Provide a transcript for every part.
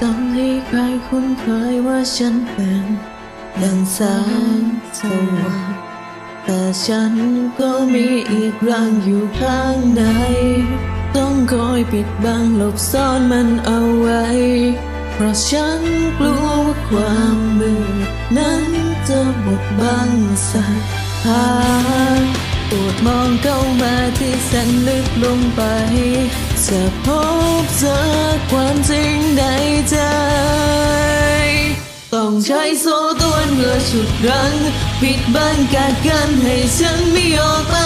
ทำให้ใครคุ้นเคยว่าฉันเป็นดังแสงสว่างแต่ฉันก็มีอีกร่างอยู่ข้างใน ต้องคอยปิดบังหลบซ่อนมันเอาไว้ เพราะฉันกลัวว่าความมืดนั้นจะบดบังสักทา ปวดมองเข้ามาที่แสนลึกลงไป จะพบเจอความจริงในใจ ต้องใช้โซ่ตรวนเพื่อฉุดรั้งปิดบังกักกันให้ฉันไม่ออกไป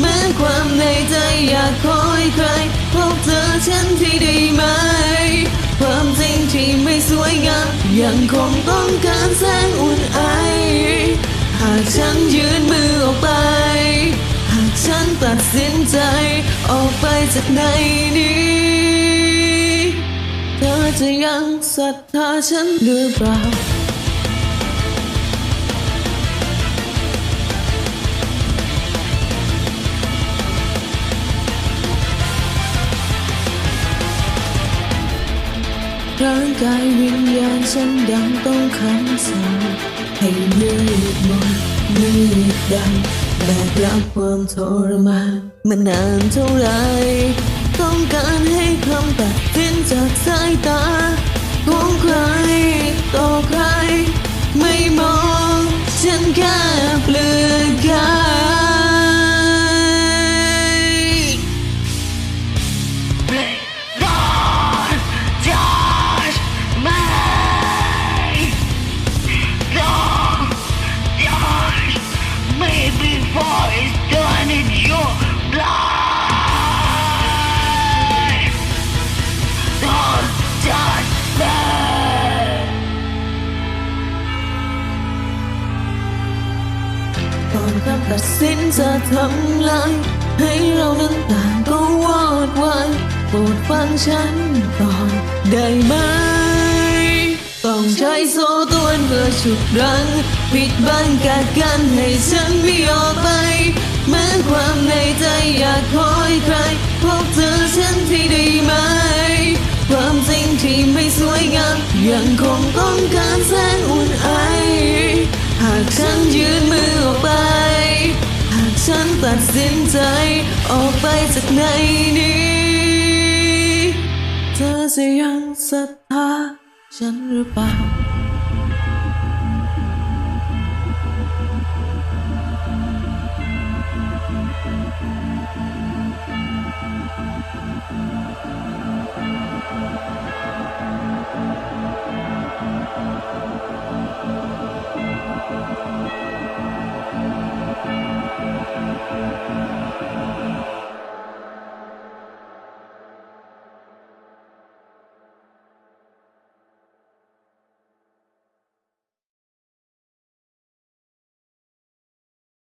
แม้ความในใจอยากคอยใครพบเจอฉันที่ได้ไหม ความจริงที่ไม่สวยงามยังคงต้องการแสงอุ่นไอ หากฉันยืนมือออกไป ไปจากในนี้ เธอจะยังศรัทธาฉันหรือเปล่าร่างกายวิญญาณฉันยังต้องคำสั่งให้มืดมนมืดดำ แบกรับความทรมานมานานเท่าไร ต้องการให้คำตัดสินจากสายตา สินจะทำลายให้เรานั้นต่างก็วอดวายโปรดฟังฉันก่อนได้ไหม ต้องใช้โซ่ตรวนเพื่อฉุดรั้งปิดบังกักกันให้ฉันไม่ออกไปแม้ความในใจอยากคอยใครพบเจอฉันที่ได้ไหม ความจริงที่ไม่สวยงามยังคงต้องการแสงอุ่นไอ หากฉันยืนมือ ตัดสินใจออกไปจากในนี้ เธอจะยังศรัทธาฉันหรือเปล่า